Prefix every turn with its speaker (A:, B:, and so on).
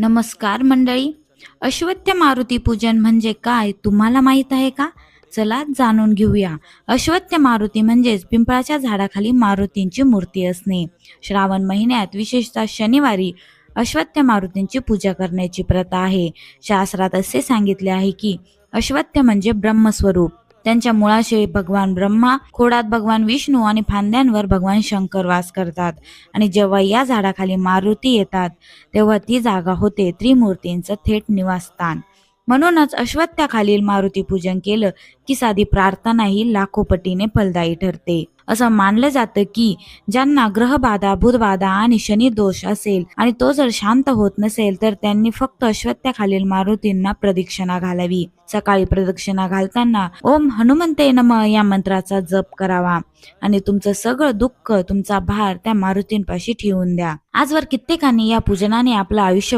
A: नमस्कार मंडळी. अश्वत्थ मारुती पूजन म्हणजे काय तुम्हाला माहीत आहे का? चला जाणून घेऊया. अश्वत्थ मारुती म्हणजेच पिंपळाच्या झाडाखाली मारुतींची मूर्ती असणे. श्रावण महिन्यात विशेषतः शनिवारी अश्वत्थ मारुतींची पूजा करण्याची प्रथा आहे. शास्त्रात असे सांगितले आहे की अश्वत्थ म्हणजे ब्रह्मस्वरूप. त्यांच्या मुळाशी भगवान ब्रह्मा खोडात भगवान विष्णू आणि फांद्यांवर भगवान शंकर वास करतात. आणि जेव्हा या झाडाखाली मारुती येतात तेव्हा ती जागा होते त्रिमूर्तींचं थेट निवासस्थान. म्हणूनच अश्वत्थाखालील मारुती पूजन केलं की साधी प्रार्थना ही लाखो पटीने फलदायी ठरते. असं मानलं जातं की ज्यांना ग्रहबाधा बुधबाधा आणि शनी दोष असेल आणि तो जर शांत होत नसेल तर त्यांनी फक्त अश्वत्थाखालील मारुतींना प्रदक्षिणा घालावी. सकाळी प्रदक्षिणा घालताना ओम हनुमंते नम या मंत्राचा जप करावा आणि तुमचं सगळं दुःख तुमचा भार त्या मारुतींपाशी ठेवून द्या. आजवर कित्येकांनी या पूजनाने आपलं आयुष्य